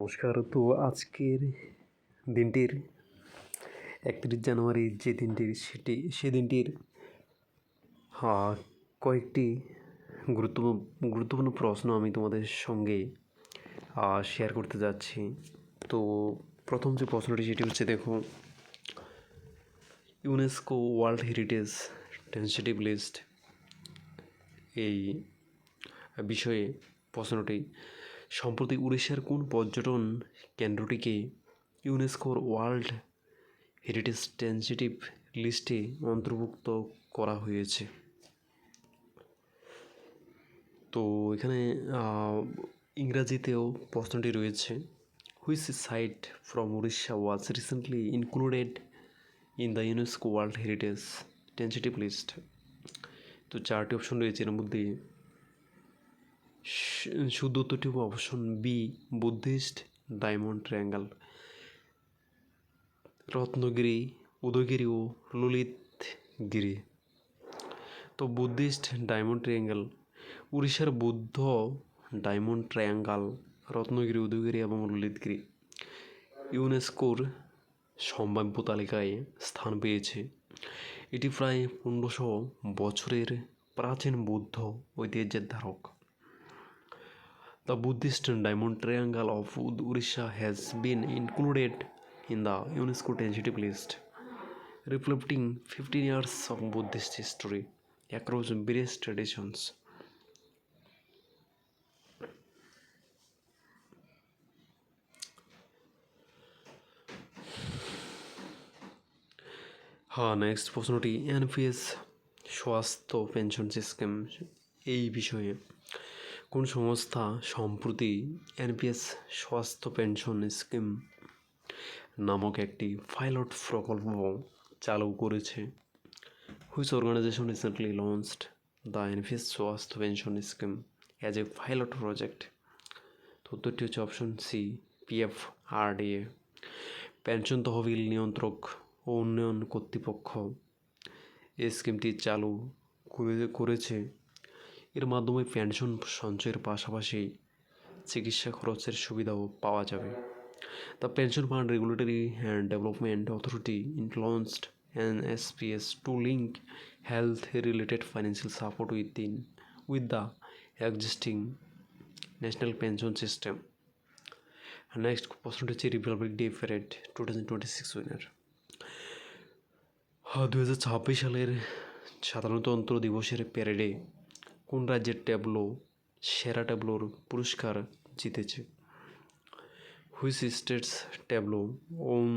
নমস্কার। তো আজকের দিনটির একত্রিশ জানুয়ারি যে দিনটির সেটি, সে দিনটির কয়েকটি গুরুত্বপূর্ণ গুরুত্বপূর্ণ প্রশ্ন আমি তোমাদের সঙ্গে শেয়ার করতে যাচ্ছি। তো প্রথম যে প্রশ্নটি, সেটি হচ্ছে দেখো UNESCO world heritage tentative list এই বিষয়ে প্রশ্নটি। সম্প্রতি উড়িষ্যার কোন পর্যটন কেন্দ্রটিকে ইউনেস্কোর ওয়ার্ল্ড হেরিটেজ টেন্সিটিভ লিস্টে অন্তর্ভুক্ত করা হয়েছে? তো এখানে ইংরাজিতেও প্রশ্নটি রয়েছে। Which site from Orissa was recently included in the UNESCO world heritage tentative list তো চারটি অপশন রয়েছে, এর মধ্যে শ- শুদ্ধ উত্তরটি option B Buddhist, diamond triangle, Ratnagiri, Udayagiri ও ললিতগিরি। তো বুদ্ধিস্ট, ডায়মন্ড ট্রায়াঙ্গেল, উড়িষ্যার বুদ্ধ, ডায়মন্ড ট্রায়াঙ্গল, রত্নগিরি, উদয়গিরি এবং ললিতগিরি। ইউনেস্কোর সম্ভাব্য তালিকায় স্থান পেয়েছে। এটি প্রায় পনেরোশো বছরের প্রাচীন বৌদ্ধ ঐতিহ্যের ধারক। The Buddhist diamond triangle of Ud- Orissa has been included in the UNESCO tentative list, reflecting 15 years of Buddhist history across various traditions. হ্যাঁ নেক্সট প্রশ্নটি এনপিএস স্বাস্থ্য পেনশন সিস্টেম এই বিষয়ে কোন সংস্থা সম্প্রতি এনপিএস স্বাস্থ্য পেনশন স্কিম নামক একটি পাইলট প্রকল্প চালু করেছে। Which organization recently launched the NPS Swasthya pension scheme as a pilot project তো উত্তরটি হচ্ছে option C PF RDA pension তহবিল নিয়ন্ত্রক ও উন্নয়ন কর্তৃপক্ষ এই স্কিমটি চালু করে- করেছে। এর মাধ্যমে পেনশন সঞ্চয়ের পাশাপাশি চিকিৎসা খরচের সুবিধাও পাওয়া যাবে। The pension fund regulatory and development authority launched N S P S to link health related financial support with in with the existing national pension system next প্রশ্নটি হচ্ছে republic day parade two thousand twenty six winner দু হাজার ছাব্বিশ সালের সাধারণতন্ত্র দিবসের প্যারেডে কোন রাজ্যের ট্যাবলো, সেরা ট্যাবলোর পুরস্কার জিতেছে? Which states tableau won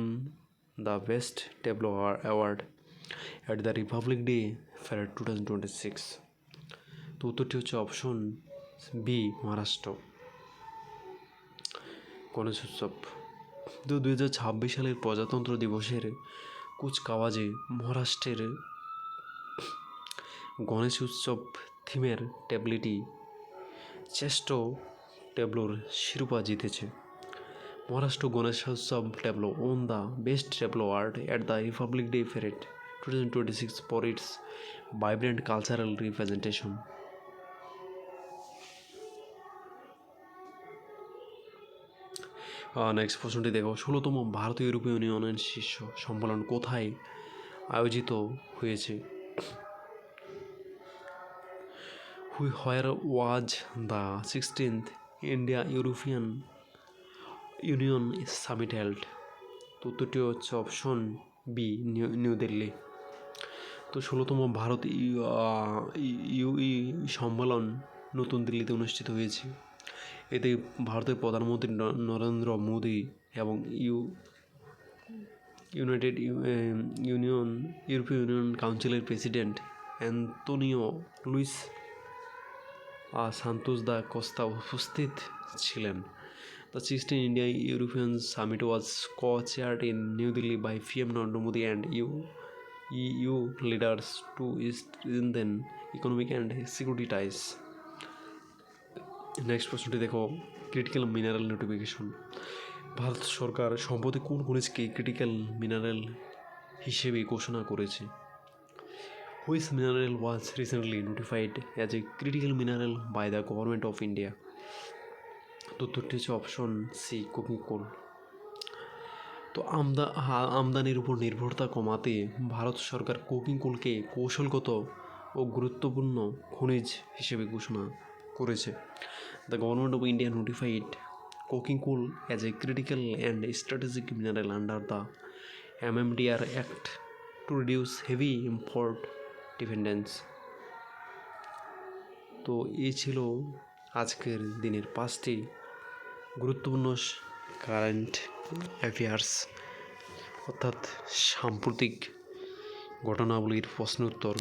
the best tableau award at the republic day parade two thousand twenty six. তো উত্তরটি হচ্ছে অপশন বি, মহারাষ্ট্র। গণেশ উৎসব। তো দুই হাজার ছাব্বিশ সালের প্রজাতন্ত্র দিবসের কুচকাওয়াজে মহারাষ্ট্রের গণেশ উৎসব থিমের ট্যাবলেটি শ্রেষ্ঠ ট্যাবলোর শিরোপা জিতেছে। মহারাষ্ট্র গণেশ উৎসব tableau, won the best tableau art at the republic day parade two thousand twenty six for its vibrant cultural representation. Next প্রশ্নটি দেখো, ষোলোতম ভারতীয় ইউরোপীয় ইউনিয়নের শীর্ষ সম্মেলন কোথায় আয়োজিত হয়েছে? Who where was the sixteenth India European union summit held তো উত্তরটি হচ্ছে option B new new Delhi তো ষোলোতম ভারত ইউ- আহ, ই- ইউ ই সম্মেলন নতুন দিল্লিতে অনুষ্ঠিত হয়েছে। এতে ভারতের প্রধানমন্ত্রী নরেন্দ্র মোদী এবং ইউ ইউনাইটেড ইউনিয়ন ইউরোপীয় ইউনিয়ন কাউন্সিলের president Antonio Luis Santos da Costa উপস্থিত ছিলেন। The sixteen India European summit was ক chaired in New Delhi by PM Narendra Modi and U U leaders to deepen economic and security ties next প্রশ্নটি দেখো, critical mineral notification. Bharat সরকার সম্প্রতি কোন খনিজকে critical mineral হিসেবে ঘোষণা করেছে? Mineral was recently notified as a critical mineral by the government of India তো উত্তরটি হচ্ছে অপশন সি কুকিং কোল তো আমদা আমদানির উপর নির্ভরতা কমাতে ভারত সরকার কোকিং কোলকে কৌশলগত ও গুরুত্বপূর্ণ খনিজ হিসেবে ঘোষণা করেছে। The government of India notified coking coal as a critical and strategic mineral under the MMDR act to reduce heavy import dependence তো এই ছিল আজকের দিনের পাঁচটি গুরুত্বপূর্ণ কারেন্ট অ্যাফেয়ার্স অর্থাৎ সাম্প্রতিক ঘটনাবলীর প্রশ্ন উত্তর